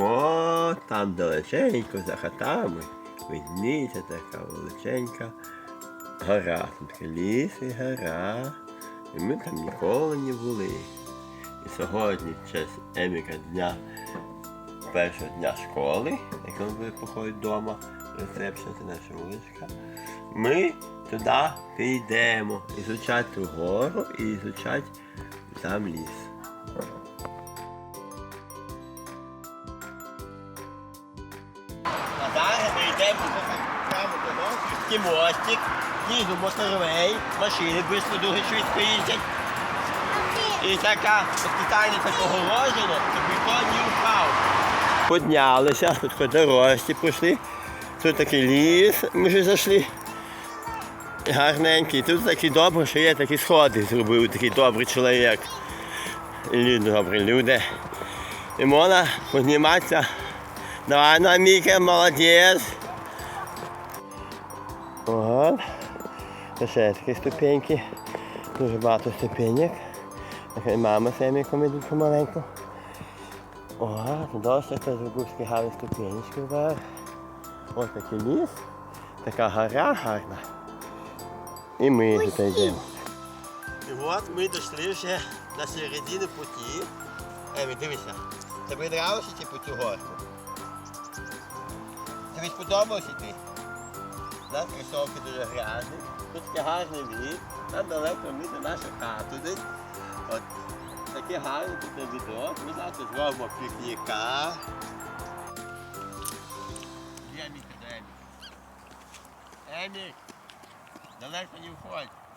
О, там далеченько за хатами. Видніться така величенька гора. Тут такий ліс і гора. І ми там ніколи не були. І сьогодні, в честь Еміка дня першого дня школи, як він буде походить вдома, рецепшн це наша вуличка, ми туди підемо ізучати гору і ізучати там ліс. Такий мостик, знизу моторвей, машини швидко дуже швидко їздять. І така спеціально так огорожено, щоб ніхто не впав. Піднялися, тут по дорожці пройшли. Тут такий ліс, ми вже зайшли. Гарненький. Тут такий добрий, що є такі сходи зробив, такий добрий чоловік. Люди, добрі люди. І можна підніматися. Давай на Міка, молодець. Це ще такі ступеньки. Дуже багато ступеньок. Мама з Еміком ідуть помаленьку. О, досить це зробив такі гарні ступенечки вверх. Ось такий ліс, така гора гарна. І ми тут йдемо. І от ми дійшли вже на середину путі. Емі, дивися. Тобі подобалося по цю горку? Тобі сподобалося йти? Да, кросовки дуже грязні. Тут такий гарний від. Там далеко ми наша хату десь. От такий гарний тут відок. Ми тут зробимо пікніка. Де Емік? Емік! Далеко не входь.